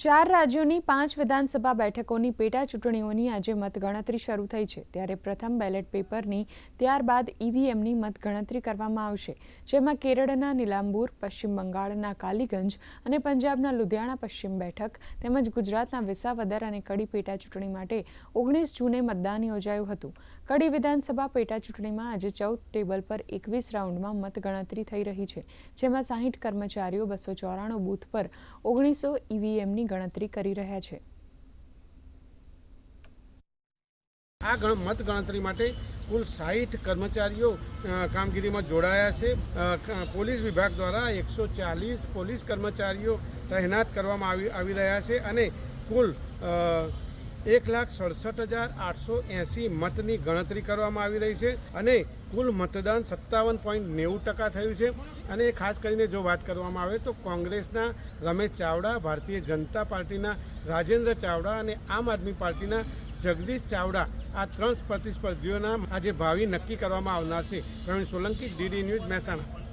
ચાર રાજ્યોની પાંચ વિધાનસભા બેઠકોની પેટા ચૂંટણીઓની આજે મતગણતરી શરૂ થઈ છે. ત્યારે પ્રથમ બેલેટ પેપરની ત્યારબાદ ઈવીએમની મતગણતરી કરવામાં આવશે, જેમાં કેરળના નિલાંબુર, પશ્ચિમ બંગાળના કાલીગંજ અને પંજાબના લુધિયાણા પશ્ચિમ બેઠક તેમજ ગુજરાતના વિસાવદર અને કડી પેટા ચૂંટણી માટે ઓગણીસ જૂને મતદાન યોજાયું હતું. કડી વિધાનસભા પેટા ચૂંટણીમાં આજે ચૌદ ટેબલ પર એકવીસ રાઉન્ડમાં મતગણતરી થઈ રહી છે, જેમાં સાહીઠ કર્મચારીઓ બસો ચોરાણું બૂથ પર ઓગણીસો ઈવીએમની ગણતરી કરી રહ્યા છે. આ મત ગણતરી માટે કુલ સાહીઠ કર્મચારીઓ કામગીરીમાં જોડાયા છે. પોલીસ વિભાગ દ્વારા એકસો ચાલીસ પોલીસ કર્મચારીઓ તહેનાત કરવામાં આવી આવી રહ્યા છે અને કુલ એક લાખ સડસઠ હજાર આઠસો એંસી મતની ગણતરી કરવામાં આવી રહી છે અને કુલ મતદાન સત્તાવન પોઈન્ટ નેવું ટકા થયું છે. અને ખાસ કરીને જો વાત કરવામાં આવે તો કોંગ્રેસના રમેશ ચાવડા, ભારતીય જનતા પાર્ટીના રાજેન્દ્ર ચાવડા અને આમ આદમી પાર્ટીના જગદીશ ચાવડા આ ત્રણ પ્રતિસ્પર્ધીઓના આજે ભાવિ નક્કી કરવામાં આવનાર છે. Pravin Solanki, DD news Mehsana.